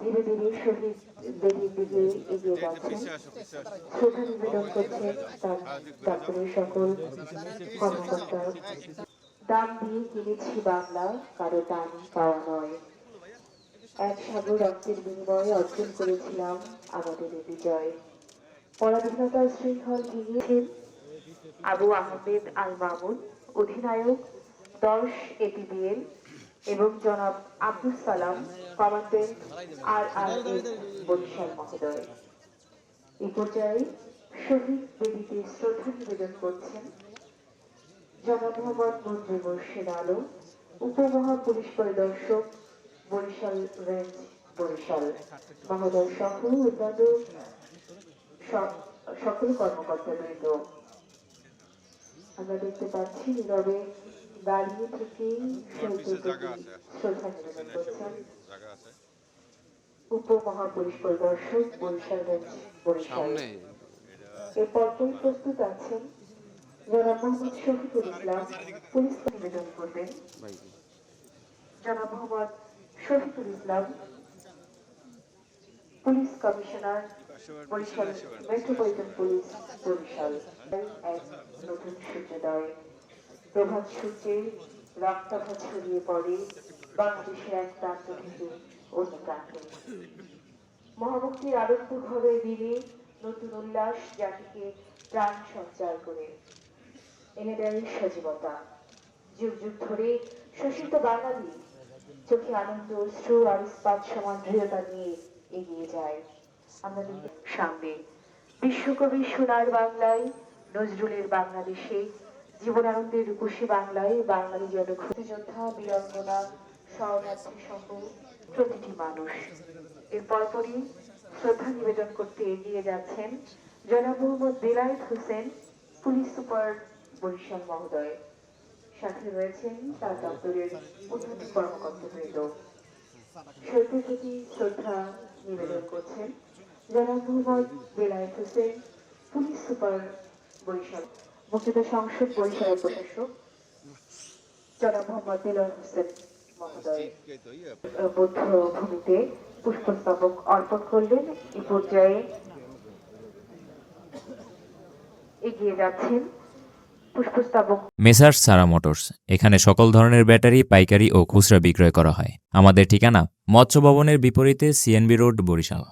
ধীরে ধীরে শহীদ বেদির দিকে এগিয়ে শ্রদ্ধা নিবেদন দপ্তরের সকল কর্মকর্তা দাম দিয়ে কিনেছি বাংলা কারও দান পাওয়া নয়। এক সাগর রক্তের বিনিময়ে অর্জন করেছিলাম আমাদের বিজয়। পরাধীনতার শৃঙ্খল ভেঙেছেন আবু আহমেদ আল মামুন অধিনায়ক দশ এপিবিএল এবং জনাব আব্দুল সালাম কমান্ডেন্ট আর আর বরিশাল মহোদয়। এই পর্যায়ে শহীদ বেদিতে শ্রদ্ধা নিবেদন করছেন জনাব মোহাম্মদ মঞ্জুর মোর্শেদ আলম, উপমহা পুলিশ পরিদর্শক বরিশাল রেঞ্জ বরিশাল মহোদয় সহ অন্যান্য সকল কর্মকর্তাবৃন্দ আমরা দেখতে পাচ্ছি নীরবে দাঁড়িয়ে থেকেই শহীদের প্রতি শ্রদ্ধা নিবেদন করছেন জায়গা আছে উপমহাপুলিশ পরিদর্শক বরিশাল রেঞ্জ বরিশাল এরপর প্রস্তুত আছেন জনাব মোহাম্মদ শফিকুল ইসলাম পুলিশ নিবেদন করবেন জনাব Mohammad Shafiqul Islam police commissioner Barishal metropolitan police Barishal এক নতুন সূর্যোদয় প্রভাত সূর্যে রক্তাভা ছড়িয়ে পড়ে বাংলাদেশের এক প্রান্ত থেকে অন্য প্রান্তে। মহামুক্তির আনন্দ ঘরে দিনে নতুন উল্লাস জাতিকে প্রাণ সঞ্চার করে। এনে দেয় সজীবতা। যুগ যুগ ধরে শোষিত বাঙালি চোখে আনন্দ, অশ্রু আর ইস্পাত সমান দৃঢ়তা নিয়ে এগিয়ে যায়। আমাদের সামনে। বিশ্বকবি সোনার বাংলায় নজরুলের বাংলাদেশে জীবনানন্দের রূপসী বাংলায় বাঙালি জনক্ষতি যোদ্ধা বীরাঙ্গনা, শরণার্থী সহ প্রতিটি মানুষ। এর পরপরই শ্রদ্ধা নিবেদন করতে এগিয়ে যাচ্ছেন জনাব মোহাম্মদ বেলায়েত হোসেন, পুলিশ সুপার বরিশাল মহোদয়। সাথে রয়েছেন তার দপ্তরের উন্নতি কর্মকর্তাবৃন্দ শহীদের প্রতি শ্রদ্ধা নিবেদন করছেন জনাব মোহাম্মদ বেলায়েত হোসেন, পুলিশ সুপার বরিশাল মুক্তিযুদ্ধ সংসদ বরিশালের প্রশাসক জনাব মোহাম্মদ হোসেন পুষ্পস্তবক অর্পণ করলেন। পর্যায়ে এগিয়ে যাচ্ছেন মেসার্স সারা মোটরস, এখানে সকল ধরনের ব্যাটারি, পাইকারি ও খুচরা বিক্রয় করা হয়। আমাদের ঠিকানা মৎস্য ভবনের বিপরীতে সিএনবি রোড, বরিশাল।